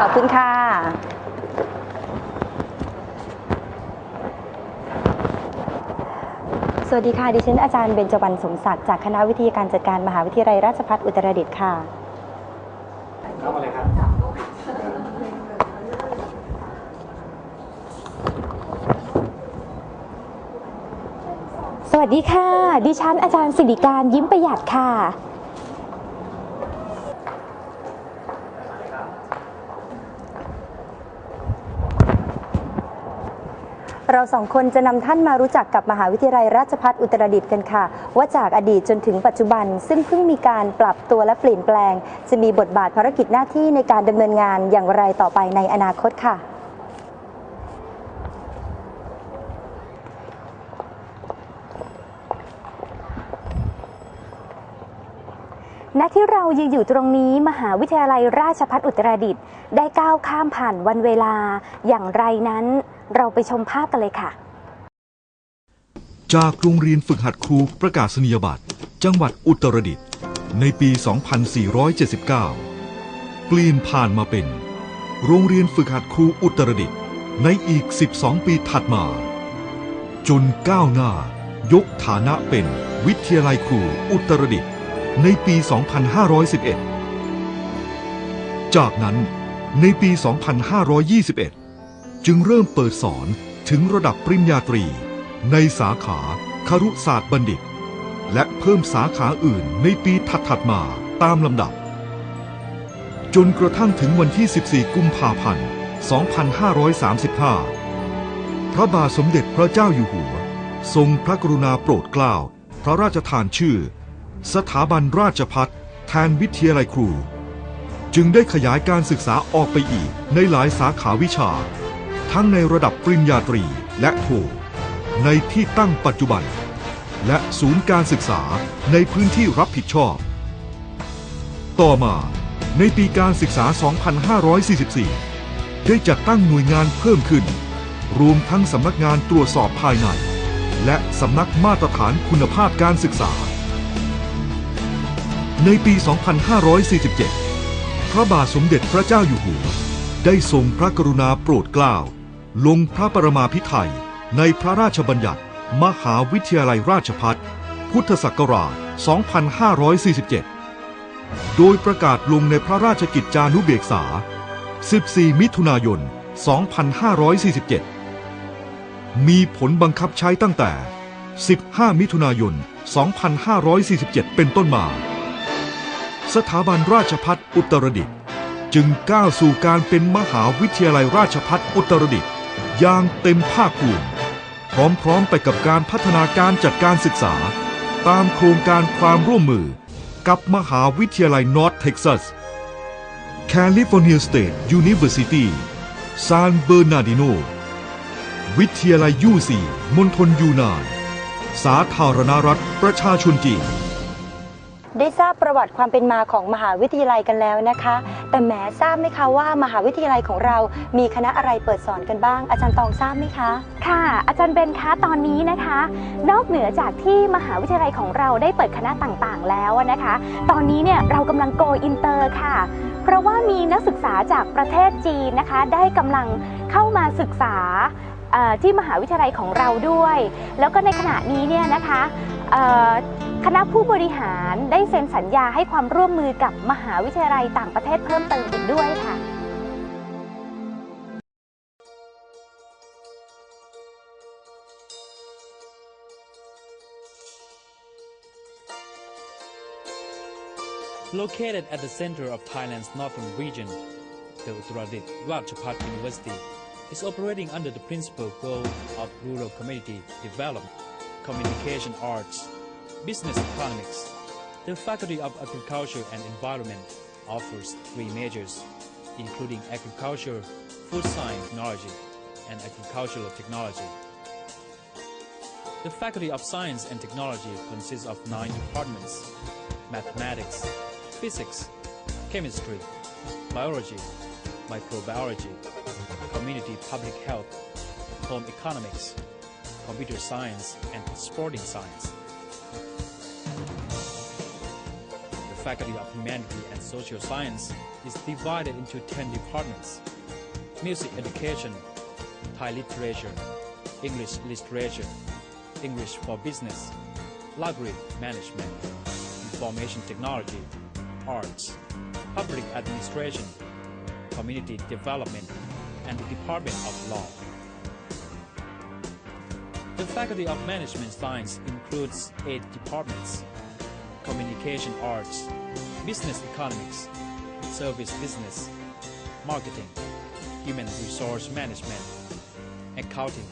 ขอบคุณค่ะ สวัสดีค่ะ ดิฉันอาจารย์เบญจวรรณสมศักดิ์จากคณะวิทยาการจัดการมหาวิทยาลัยราชภัฏอุตรดิตถ์ค่ะเข้ามาเลยครับสวัสดีค่ะ ดิฉันอาจารย์สิริการยิ้มประหยัดค่ะ เราสองคนจะนำท่านมารู้จักกับมหาวิทยาลัยราชภัฏอุตรดิตถ์กันค่ะ ว่าจากอดีตจนถึงปัจจุบัน ซึ่งเพิ่งมีการปรับตัวและเปลี่ยนแปลง จะมีบทบาทภารกิจหน้าที่ในการดำเนินงานอย่างไรต่อไปในอนาคตค่ะ ณที่เรายืนอยู่ตรงนี้มหาวิทยาลัยราชภัฏอุตรดิตถ์ได้ก้าวข้ามผ่านวันเวลาอย่างไรนั้น เราไปชมภาพกันเลยค่ะ จากโรงเรียนฝึกหัดครูประกาศนียบัตร จังหวัดอุตรดิตถ์ในปี 2479 เปลี่ยนผ่านมาเป็น โรงเรียนฝึกหัดครูอุตรดิตถ์ในอีก 12 ปีถัดมา จนก้าวหน้ายกฐานะเป็นวิทยาลัยครูอุตรดิตถ์ ในปี 2511 จากนั้นในปี 2521 จึงเริ่มเปิดสอนถึงระดับปริญญาตรี ในสาขาคารุศาสตร์บัณฑิต และเพิ่มสาขาอื่นในปีถัดๆมาตามลำดับ จนกระทั่งถึงวันที่ 14 กุมภาพันธ์ 2535 พระบาทสมเด็จพระเจ้าอยู่หัว ทรงพระกรุณาโปรดเกล้าพระราชทานชื่อ สถาบันราชพัฒแทนวิทยาลัยครู จึงได้ขยายการศึกษาออกไปอีกในหลายสาขาวิชา ทั้งในระดับปริญญาตรีและโท ในที่ตั้งปัจจุบัน และศูนย์การศึกษาในพื้นที่รับผิดชอบ ต่อมาในปีการศึกษา 2544 ได้จัดตั้งหน่วยงานเพิ่มขึ้น รวมทั้งสำนักงานตรวจสอบภายใน และสำนักมาตรฐานคุณภาพการศึกษา ในปี 2547 พระบาทสมเด็จพระเจ้าอยู่หัว ได้ทรงพระกรุณาโปรดเกล้า ลงพระปรมาภิไธยในพระราชบัญญัติ มหาวิทยาลัยราชภัฏพุทธศักราช 2547 โดยประกาศลงในพระราชกิจจานุเบกษา 14 มิถุนายน 2547 มีผลบังคับใช้ตั้งแต่ 15 มิถุนายน 2547 เป็นต้นมา สถาบันราชพัฒอุตรดิตถ์จึงก้าวสู่การเป็นมหาวิทยาลัยราชพัฒอุตรดิตถ์อย่างเต็มภาคภูมิพร้อมๆไปกับการพัฒนาการจัดการศึกษา ตามโครงการความร่วมมือกับมหาวิทยาลัยนอร์ทเท็กซัส แคลิฟอร์เนียสเตทยูนิเวอร์ซิตี้ซานเบอร์นาร์ดิโน วิทยาลัยยูซีมณฑลยูนาน สาธารณรัฐประชาชนจีน ได้ทราบประวัติความเป็นมาของมหาวิทยาลัยกันแล้วนะคะ แต่แหมทราบไหมคะว่ามหาวิทยาลัยของเรา มีคณะอะไรเปิดสอนกันบ้าง อาจารย์ตองทราบไหมคะ ค่ะ อาจารย์เบนคะตอนนี้นะคะ นอกเหนือจากที่มหาวิทยาลัยของเราได้เปิดคณะต่างๆ แล้วนะคะ ตอนนี้เนี่ยเรากำลังโกอินเตอร์ค่ะ เพราะว่ามีนักศึกษาจากประเทศจีนนะคะ ได้กำลังเข้ามาศึกษาที่มหาวิทยาลัยของเราด้วย แล้วก็ในขณะนี้เนี่ยนะคะ คณะผู้บริหารได้เซ็นสัญญาให้ความร่วมมือกับมหาวิทยาลัยต่างประเทศเพิ่มเติมอีกด้วยค่ะ Located at the center of Thailand's northern region, the Uttaradit Ratchapat University is operating under the principal goal of rural community development, communication arts, business economics. The Faculty of Agriculture and Environment offers three majors, including agriculture, food science technology, and agricultural technology. The Faculty of Science and Technology consists of nine departments mathematics, physics, chemistry, biology, microbiology, community public health, home economics, computer science, and sporting science. The Faculty of Humanity and Social Science is divided into 10 departments music education, Thai literature, English literature, English for business, library management, information technology, arts, public administration, community development, and the Department of Law. The Faculty of Management Science includes eight departments communication arts, business economics, service business, marketing, human resource management, accounting,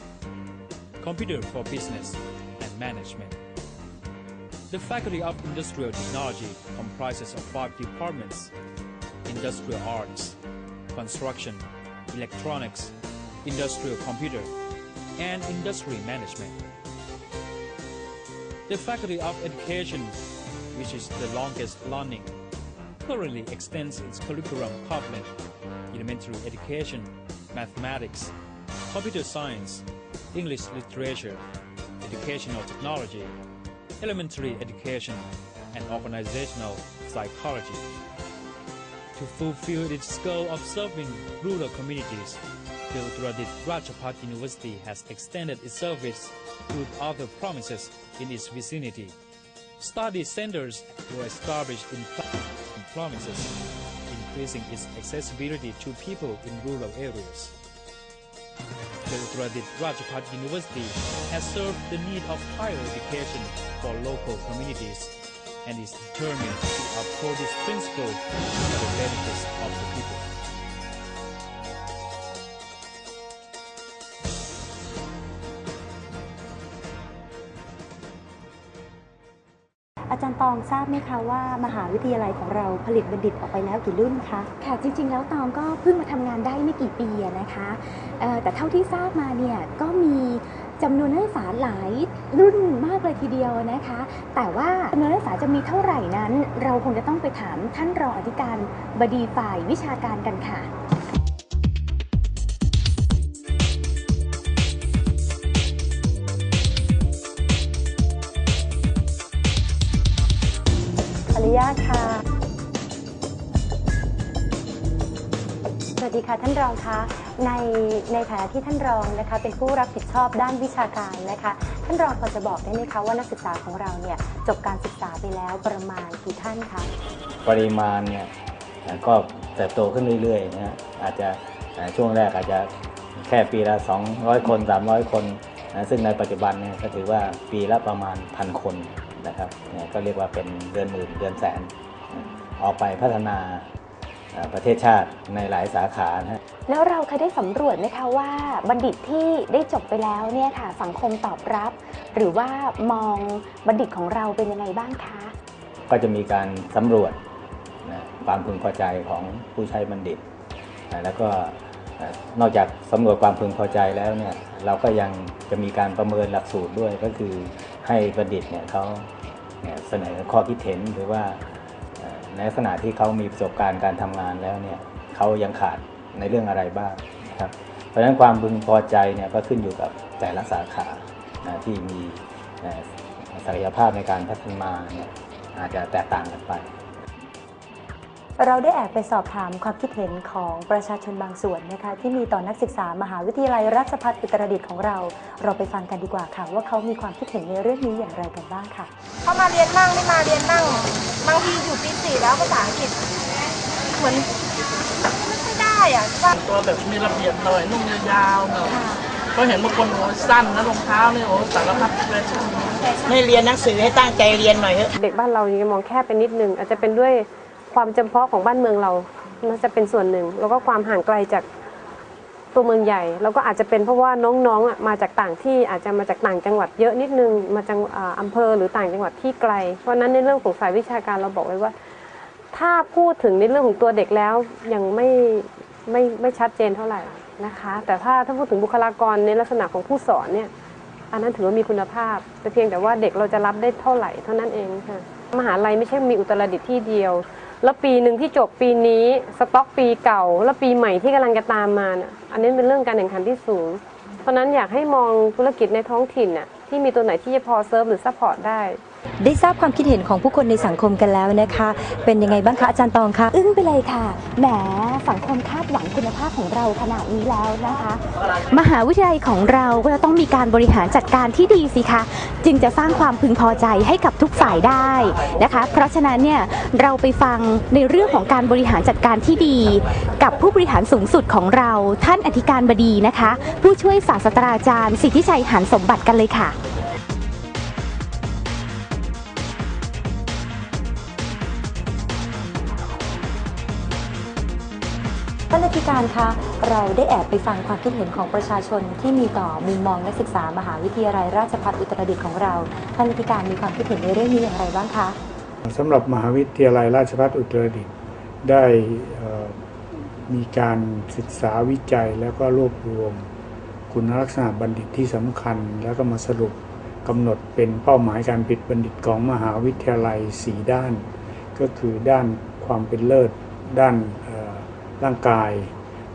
computer for business, and management. The Faculty of Industrial Technology comprises of five departments industrial arts, construction, electronics, industrial computer, and industry management. The Faculty of Education, which is the longest running, currently extends its curriculum covering elementary education, mathematics, computer science, English literature, educational technology, elementary education, and organizational psychology. To fulfill its goal of serving rural communities, the Uttaradit Rajapat University has extended its service to other provinces in its vicinity. Study centers were established in provinces, increasing its accessibility to people in rural areas. The Uttaradit Rajapat University has served the need of higher education for local communities and is determined to uphold this principle for the benefits of the people. คะว่ามหาวิทยาลัยของเราผลิตบัณฑิตออกไปแล้วกี่รุ่นคะ ค่ะจริง ๆ แล้วตองก็เพิ่งมาทำงานได้ไม่กี่ปีอะนะคะเอ่อแต่เท่าที่ทราบมาเนี่ยก็มีจำนวนนักศึกษาหลายรุ่นมากเลยทีเดียวนะคะ แต่ว่าจำนวนนักศึกษาจะมีเท่าไหร่นั้น เราคงจะต้องไปถามท่านรองอธิการบดีฝ่ายวิชาการกันค่ะ ดีค่ะท่านรองคะในในฐานะที่ท่านรองนะคะ เป็นผู้รับผิดชอบด้านวิชาการนะคะ ท่านรองพอจะบอกได้ไหมคะว่านักศึกษาของเราเนี่ยจบการศึกษาไปแล้วประมาณกี่ท่านคะปริมาณเนี่ยก็เติบโตขึ้นเรื่อยๆนะฮะอาจจะช่วงแรกอาจจะแค่ปีละ 200 คน 300 คนนะซึ่งในปัจจุบันเนี่ยก็ถือว่าปีละประมาณพันคนนะครับเนี่ยก็เรียกว่าเป็นเดือนหมื่นเดือนแสนออกไปพัฒนา ประเทศชาติในหลายสาขานะฮะแล้วเราเคยได้สำรวจไหมคะว่าบัณฑิตที่ได้จบไปแล้วเนี่ยค่ะสังคมตอบรับ หรือว่ามองบัณฑิตของเราเป็นยังไงบ้างคะ ก็จะมีการสำรวจนะความพึงพอใจของผู้ใช้บัณฑิตนะแล้วก็เอ่อนอกจากสำรวจความพึงพอใจแล้วเนี่ยเราก็ยังจะมีการประเมินหลักสูตรด้วยก็คือให้บัณฑิตเนี่ยเขาเนี่ยเสนอข้อคิดเห็นหรือว่าเอ่อ ในลักษณะที่เขามีประสบการณ์การทำงานแล้วเนี่ยเขายังขาดในเรื่องอะไรบ้างนะครับเพราะฉะนั้นความพึงพอใจเนี่ยก็ขึ้นอยู่กับแต่ละสาขานะที่มีศักยภาพในการพัฒนาเนี่ยอาจจะแตกต่างกันไป เราได้แอบไปสอบถามความคิดเห็นของประชาชนบางส่วนนะคะที่มีต่อนักศึกษามหาวิทยาลัยราชภัฏอุตรดิตถ์ของเรา เราไปฟังกันดีกว่าค่ะ ว่าเขามีความคิดเห็นในเรื่องนี้อย่างไรกันบ้างค่ะ เขามาเรียนนั่งไม่มาเรียนนั่งบางทีอยู่ปีสี่แล้วภาษาอังกฤษเหมือนไม่ได้อะว่าตัวแบบมีระเบียบหน่อยนุ่งยาวๆหน่อยเพราะเห็นบางคนโอ้สั้นนะรองเท้าเนี่ยโอ้สารพัดแฟชั่นไม่เรียนหนังสือให้ตั้งใจเรียนหน่อยเถอะเด็กบ้านเรายังมองแคบไปนิดนึงอาจจะเป็นด้วย ความจำเพาะของบ้านเมืองเราน่าจะเป็นส่วนหนึ่ง แล้วก็ความห่างไกลจากตัวเมืองใหญ่ แล้วก็อาจจะเป็นเพราะว่าน้องๆอะมาจากต่างที่อาจจะมาจากต่างจังหวัดเยอะนิดนึงมาจากอ่าอำเภอหรือต่างจังหวัดที่ไกล เพราะฉะนั้นในเรื่องของฝ่ายวิชาการเราบอกไว้ว่า ถ้าพูดถึงในเรื่องของตัวเด็กแล้วยังไม่ไม่ไม่ชัดเจนเท่าไหร่นะคะ แต่ถ้าถ้าพูดถึงบุคลากรในลักษณะของผู้สอนเนี่ย อันนั้นถือว่ามีคุณภาพ แต่เพียงแต่ว่าเด็กเราจะรับได้เท่าไหร่เท่านั้นเองค่ะ มหาลัยไม่ใช่มีอุตรดิตถ์ที่เดียว แล้วปีหนึ่งที่จบปีนี้สต็อกปีเก่า แล้วปีใหม่ที่กำลังจะตามมาน่ะอันนี้เป็นเรื่องการแข่งขันที่สูง เพราะฉะนั้นอยากให้มองธุรกิจในท้องถิ่นน่ะที่มีตัวไหนที่จะพอเซิร์ฟหรือซัพพอร์ตได้ ได้ทราบความคิดเห็นของผู้คนในสังคมกันแล้วนะคะ เป็นยังไงบ้างคะอาจารย์ตองคะอึ้งไปเลยค่ะ แหมสังคมคาดหวังคุณภาพของเราขนาดนี้แล้วนะคะ มหาวิทยาลัยของเราก็จะต้องมีการบริหารจัดการที่ดีสิคะ จึงจะสร้างความพึงพอใจให้กับทุกฝ่ายได้นะคะ เพราะฉะนั้นเนี่ยเราไปฟังในเรื่องของการบริหารจัดการที่ดี กับผู้บริหารสูงสุดของเราท่านอธิการบดีนะคะ ผู้ช่วยศาสตราจารย์สิทธิชัยหันสมบัติกันเลยค่ะ ท่านอธิการคะเราได้แอบไปฟังความคิดเห็นของประชาชนที่มีต่อมุมมองนักศึกษามหาวิทยาลัยราชภัฏอุตรดิตถ์ของเราท่านอธิการมีความคิดเห็นในเรื่องนี้อย่างไรบ้างคะสำหรับมหาวิทยาลัยราชภัฏอุตรดิตถ์ได้มีการศึกษาวิจัยแล้วก็รวบรวม คุณลักษณะบัณฑิตที่สำคัญ แล้วก็มาสรุปกำหนดเป็นเป้าหมายการปิดบัณฑิตของมหาวิทยาลัย 4 ด้าน ก็คือด้านความเป็นเลิศ ด้าน ร่างกาย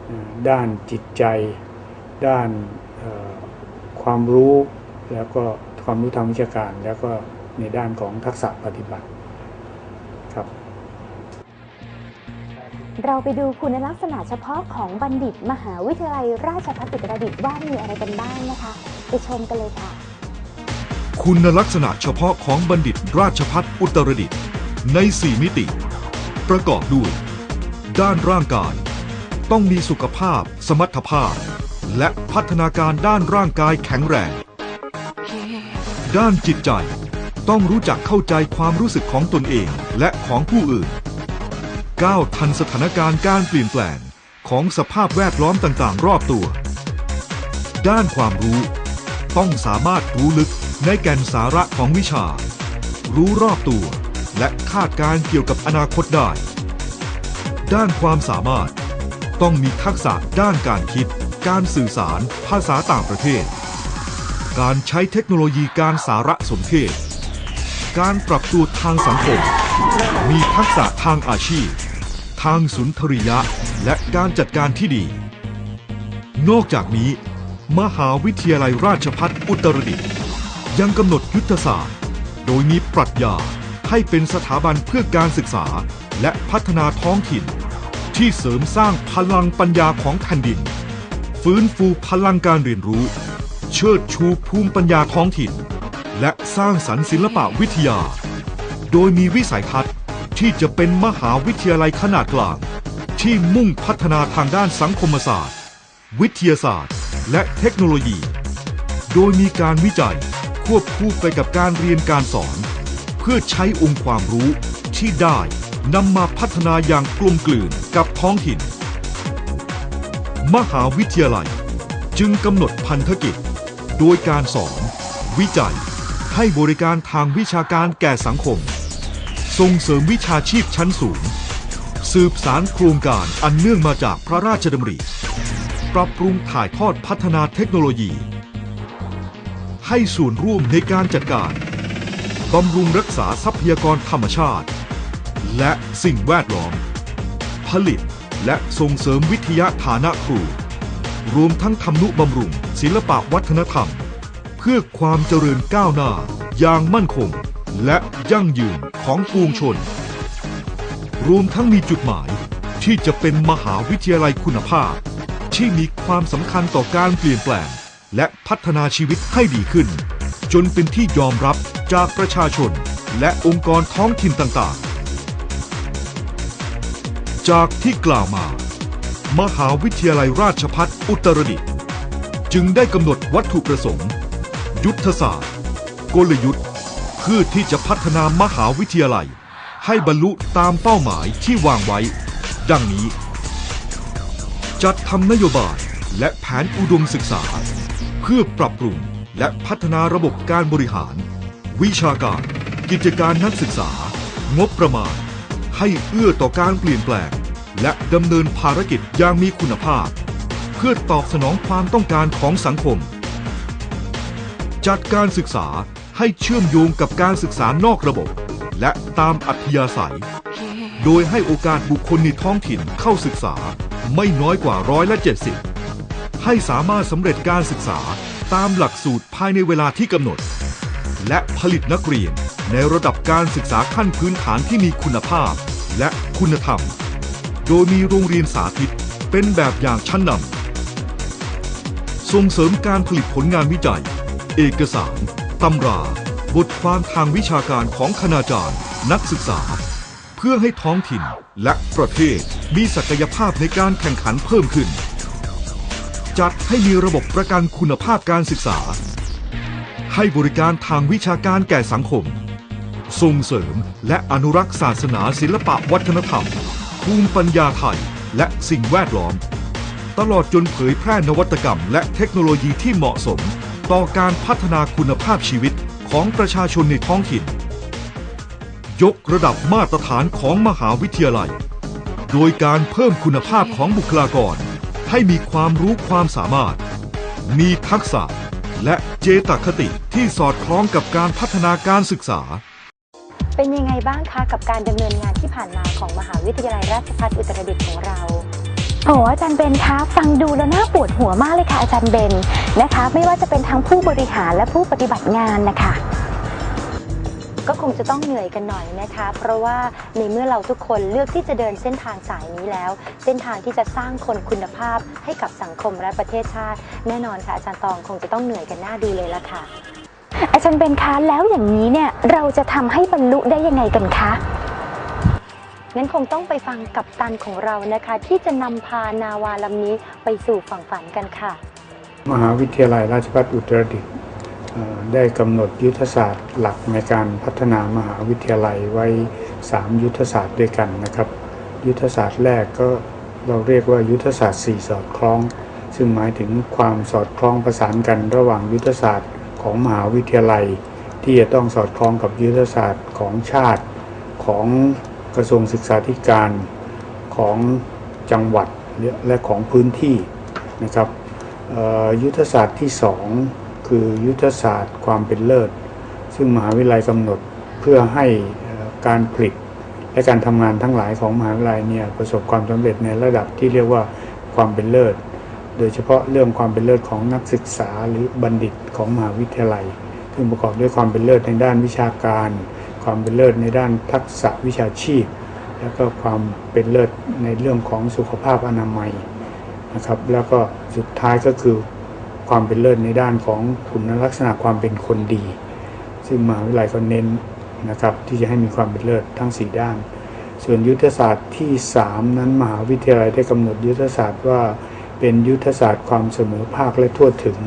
เอ่อด้านจิตใจ ด้านเอ่อความรู้แล้วก็ความรู้ทางวิชาการ แล้วก็ในด้านของทักษะปฏิบัติครับ เราไปดูคุณลักษณะเฉพาะของบัณฑิตมหาวิทยาลัยราชภัฏอุตรดิตถ์ว่ามีอะไรกันบ้างนะคะ ไปชมกันเลยค่ะ คุณลักษณะเฉพาะของบัณฑิตราชพัฒอุตรดิตถ์ใน 4 มิติ ประกอบด้วย ด้านร่างกาย ต้องมีสุขภาพ สมรรถภาพ และพัฒนาการด้านร่างกายแข็งแรง ด้านจิตใจ ต้องรู้จักเข้าใจความรู้สึกของตนเองและของผู้อื่น ก้าวทันสถานการณ์การเปลี่ยนแปลงของสภาพแวดล้อมต่างๆ รอบตัว ด้านความรู้ ต้องสามารถรู้ลึกในแก่นสาระของวิชา รู้รอบตัว และคาดการเกี่ยวกับอนาคตได้ ด้านความสามารถ ต้องมีทักษะด้านการคิด การสื่อสาร ภาษาต่างประเทศ การใช้เทคโนโลยีการสารสนเทศ การปรับตัวทางสังคม มีทักษะทางอาชีพ ทางสุนทรียะ และการจัดการที่ดี นอกจากนี้ มหาวิทยาลัยราชภัฏอุตรดิตถ์ยังกำหนดยุทธศาสตร์ โดยมีปรัชญาให้เป็นสถาบันเพื่อการศึกษาและพัฒนาท้องถิ่น ที่เสริมสร้างพลังปัญญาของแผ่นดิน ฟื้นฟูพลังการเรียนรู้ เชิดชูภูมิปัญญาท้องถิ่น และสร้างสรรค์ศิลปะวิทยา โดยมีวิสัยทัศน์ที่จะเป็นมหาวิทยาลัยขนาดกลาง ที่มุ่งพัฒนาทางด้านสังคมศาสตร์ วิทยาศาสตร์ และเทคโนโลยี โดยมีการวิจัยควบคู่ไปกับการเรียนการสอน เพื่อใช้องค์ความรู้ที่ได้ นำมาพัฒนาอย่างกลมกลืนกับท้องถิ่น มหาวิทยาลัยจึงกำหนดพันธกิจ โดยการสอน วิจัย ให้บริการทางวิชาการแก่สังคม ส่งเสริมวิชาชีพชั้นสูง สืบสารโครงการอันเนื่องมาจากพระราชดำริ ปรับปรุงถ่ายทอดพัฒนาเทคโนโลยี ให้ส่วนร่วมในการจัดการบำรุงรักษาทรัพยากรธรรมชาติ และสิ่งแวดล้อม ผลิตและส่งเสริมวิทยาฐานะครู รวมทั้งทำนุบำรุง ศิลปะวัฒนธรรม เพื่อความเจริญก้าวหน้า อย่างมั่นคง และยั่งยืนของปวงชน รวมทั้งมีจุดหมายที่จะเป็นมหาวิทยาลัยคุณภาพ ที่มีความสำคัญต่อการเปลี่ยนแปลง และพัฒนาชีวิตให้ดีขึ้น จนเป็นที่ยอมรับจากประชาชน และองค์กรท้องถิ่นต่างๆ จากที่กล่าวมา มหาวิทยาลัยราชภัฏอุตรดิตถ์จึงได้กำหนดวัตถุประสงค์ ยุทธศาสตร์ กลยุทธ์เพื่อที่จะพัฒนามหาวิทยาลัย ให้บรรลุตามเป้าหมายที่วางไว้ ดังนี้ จัดทำนโยบายและแผนอุดมศึกษา เพื่อปรับปรุงและพัฒนาระบบการบริหาร วิชาการ กิจการนักศึกษา งบประมาณ ให้เอื้อต่อการเปลี่ยนแปลง และดำเนินภารกิจอย่างมีคุณภาพ เพื่อตอบสนองความต้องการของสังคม จัดการศึกษาให้เชื่อมโยงกับการศึกษานอกระบบ และตามอัธยาศัย โดยให้โอกาสบุคคลในท้องถิ่นเข้าศึกษาไม่น้อยกว่าร้อยละ70 ให้สามารถสำเร็จการศึกษาตามหลักสูตรภายในเวลาที่กำหนด และผลิตนักเรียน ในระดับการศึกษาขั้นพื้นฐานที่มีคุณภาพ และคุณธรรม โดยมีโรงเรียนสาธิตเป็นแบบอย่างชั้นนำส่งเสริมการผลิตผลงานวิจัย เอกสารตำรา บทความทางวิชาการของคณาจารย์ นักศึกษา เพื่อให้ท้องถิ่นและประเทศมีศักยภาพในการแข่งขันเพิ่มขึ้น จัดให้มีระบบประกันคุณภาพการศึกษา ให้บริการทางวิชาการแก่สังคม ส่งเสริมและอนุรักษ์ศาสนาศิลปะวัฒนธรรม ภูมิปัญญาไทย และสิ่งแวดล้อม ตลอดจนเผยแพร่นวัตกรรม และเทคโนโลยีที่เหมาะสม ต่อการพัฒนาคุณภาพชีวิตของประชาชนในท้องถิ่น ยกระดับมาตรฐานของมหาวิทยาลัย โดยการเพิ่มคุณภาพของบุคลากร ให้มีความรู้ความสามารถ มีทักษะและเจตคติที่สอดคล้องกับการพัฒนาการศึกษา เป็นยังไงบ้างคะกับการดำเนินงานที่ผ่านมาของมหาวิทยาลัยราชภัฏอุตรดิตถ์ของเราโอ้อาจารย์เบนคะฟังดูแล้วน่าปวดหัวมากเลยค่ะอาจารย์เบนนะคะ ไม่ว่าจะเป็นทั้งผู้บริหารและผู้ปฏิบัติงานนะคะก็คงจะต้องเหนื่อยกันหน่อยนะคะ เพราะว่าในเมื่อเราทุกคนเลือกที่จะเดินเส้นทางสายนี้แล้ว เส้นทางที่จะสร้างคนคุณภาพให้กับสังคมและประเทศชาติ แน่นอนค่ะอาจารย์ตองคงจะต้องเหนื่อยกันหน้าดูเลยละค่ะ อาจารย์เบนคะแล้วอย่างนี้เนี่ยเราจะทำให้บรรลุได้ยังไงกันคะงั้นคงต้องไปฟังกับตันของเรานะคะ ที่จะนำพานาวาลำนี้ไปสู่ฝั่งฝันกันค่ะ มหาวิทยาลัยราชภัฏอุตรดิตถ์ได้กำหนดยุทธศาสตร์หลักในการพัฒนามหาวิทยาลัยไว้ 3 ยุทธศาสตร์ด้วยกันนะครับ ยุทธศาสตร์แรกก็เราเรียกว่ายุทธศาสตร์ 4 สอดคล้อง ซึ่งหมายถึงความสอดคล้องประสานกันระหว่างยุทธศาสตร์ ของมหาวิทยาลัย ที่จะต้องสอดคล้องกับยุทธศาสตร์ของชาติของกระทรวงศึกษาธิการของจังหวัดและของพื้นที่นะครับยุทธศาสตร์ที่ 2 คือยุทธศาสตร์ความเป็นเลิศ ซึ่งมหาวิทยาลัยกำหนดเพื่อให้การผลิตและการทำงานทั้งหลายของมหาวิทยาลัยเนี่ยประสบความสำเร็จในระดับที่เรียกว่าความเป็นเลิศ โดยเฉพาะเรื่องความเป็นเลิศของนักศึกษาหรือบัณฑิตของมหาวิทยาลัย ซึ่งประกอบด้วยความเป็นเลิศในด้านวิชาการ ความเป็นเลิศในด้านทักษะวิชาชีพ แล้วก็ความเป็นเลิศในเรื่องของสุขภาพอนามัยนะครับแล้วก็สุดท้ายก็คือความเป็นเลิศในด้านของคุณลักษณะความเป็นคนดี ซึ่งมหาวิทยาลัยก็เน้นนะครับที่จะให้มีความเป็นเลิศทั้ง 4 ด้าน ส่วนยุทธศาสตร์ที่ 3 นั้นมหาวิทยาลัยได้กำหนดยุทธศาสตร์ว่า เป็นยุทธศาสตร์ความเสมอภาคและทั่วถึง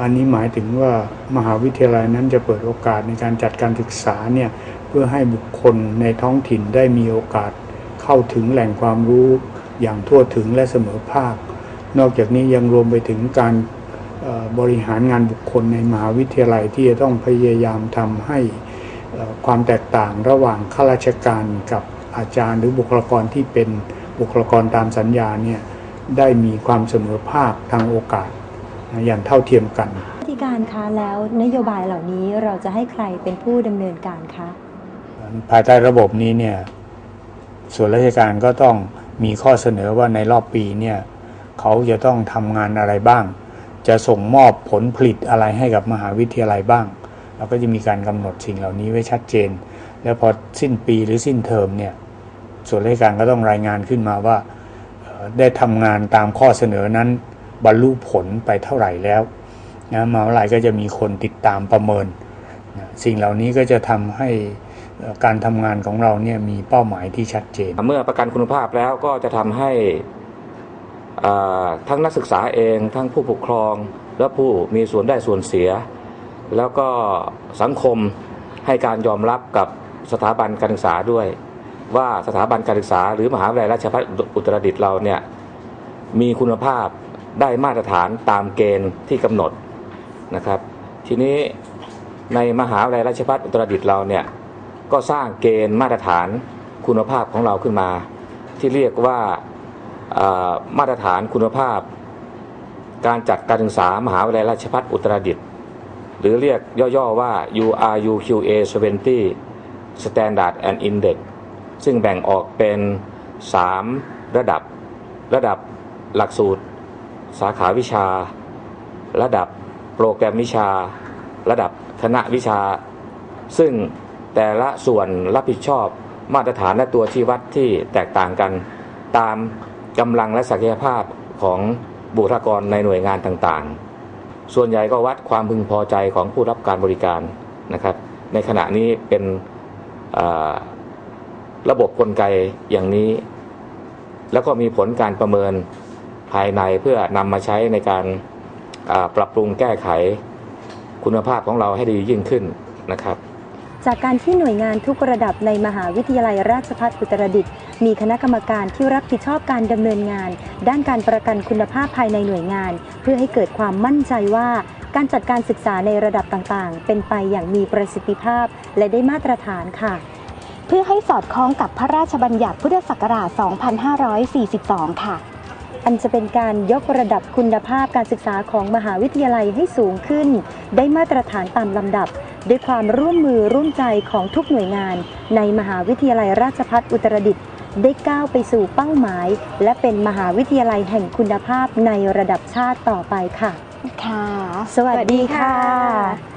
อันนี้หมายถึงว่ามหาวิทยาลัยนั้นจะเปิดโอกาสในการจัดการศึกษาเนี่ยเพื่อให้บุคคลในท้องถิ่นได้มีโอกาสเข้าถึงแหล่งความรู้อย่างทั่วถึงและเสมอภาค นอกจากนี้ยังรวมไปถึงการบริหารงานบุคคลในมหาวิทยาลัยที่จะต้องพยายามทำให้ความแตกต่างระหว่างข้าราชการกับอาจารย์หรือบุคลากรที่เป็นบุคลากรตามสัญญาเนี่ย ได้มีความเสมอภาคทางโอกาสนะอย่างเท่าเทียมกันที่การคะแล้วนโยบายเหล่านี้เราจะให้ใครเป็นผู้ดำเนินการคะภายใต้ระบบนี้เนี่ยส่วนราชการก็ต้องมีข้อเสนอว่าในรอบปีเนี่ยเขาจะต้องทำงานอะไรบ้าง จะส่งมอบผลผลิตอะไรให้กับมหาวิทยาลัยบ้าง เราก็จะมีการกำหนดสิ่งเหล่านี้ไว้ชัดเจน แล้วพอสิ้นปีหรือสิ้นเทอมเนี่ยส่วนราชการก็ต้องรายงานขึ้นมาว่าเอ่อ ได้ทำงานตามข้อเสนอนั้น บรรลุผลไปเท่าไหร่แล้วนะมหาวิทยาลัยก็จะมีคนติดตามประเมินนะสิ่งเหล่านี้ก็จะทำให้การทำงานของเราเนี่ยมีเป้าหมายที่ชัดเจน เมื่อประกันคุณภาพแล้วก็จะทำให้ทั้งนักศึกษาเอง ทั้งผู้ปกครองและผู้มีส่วนได้ส่วนเสีย แล้วก็สังคมให้การยอมรับกับสถาบันการศึกษาด้วย ว่าสถาบันการศึกษา หรือมหาวิทยาลัยราชภัฏอุตรดิตถ์เราเนี่ยมีคุณภาพได้มาตรฐานตามเกณฑ์ที่กำหนดนะครับ ทีนี้ในมหาวิทยาลัยราชภัฏอุตรดิตถ์เราเนี่ยก็สร้างเกณฑ์มาตรฐานคุณภาพของเราขึ้นมา ที่เรียกว่าอ่ามาตรฐานคุณภาพ การจัดการศึกษามหาวิทยาลัยราชภัฏอุตรดิตถ์หรือเรียกย่อๆว่า URUQA 70 Standard and Index ซึ่งแบ่งออกเป็น 3 ระดับ ระดับหลักสูตร สาขาวิชา ระดับโปรแกรมวิชา ระดับคณะวิชา ซึ่งแต่ละส่วนรับผิดชอบมาตรฐานและตัวชี้วัดที่แตกต่างกัน ตามกำลังและศักยภาพของบุคลากรในหน่วยงานต่างๆ ส่วนใหญ่ก็วัดความพึงพอใจของผู้รับการบริการนะครับ ในขณะนี้เป็น ระบบกลไกอย่างนี้ แล้วก็มีผลการประเมินภายในเพื่อนำมาใช้ในการปรับปรุงแก้ไขคุณภาพของเราให้ดียิ่งขึ้นนะครับ จากการที่หน่วยงานทุกระดับในมหาวิทยาลัยราชภัฏอุตรดิตถ์มีคณะกรรมการที่รับผิดชอบการดำเนินงาน ด้านการประกันคุณภาพภายในหน่วยงาน เพื่อให้เกิดความมั่นใจว่าการจัดการศึกษาในระดับต่างๆ เป็นไปอย่างมีประสิทธิภาพและได้มาตรฐานค่ะ เพื่อให้สอดคล้องกับพระราชบัญญัติพุทธศักราช 2542 ค่ะ อันจะเป็นการยกระดับคุณภาพการศึกษาของมหาวิทยาลัยให้สูงขึ้น ได้มาตรฐานตามลำดับ ด้วยความร่วมมือร่วมใจของทุกหน่วยงาน ในมหาวิทยาลัยราชภัฏอุตรดิตถ์ได้ก้าวไปสู่เป้าหมาย และเป็นมหาวิทยาลัยแห่งคุณภาพในระดับชาติต่อไปค่ะ ค่ะ สวัสดีค่ะ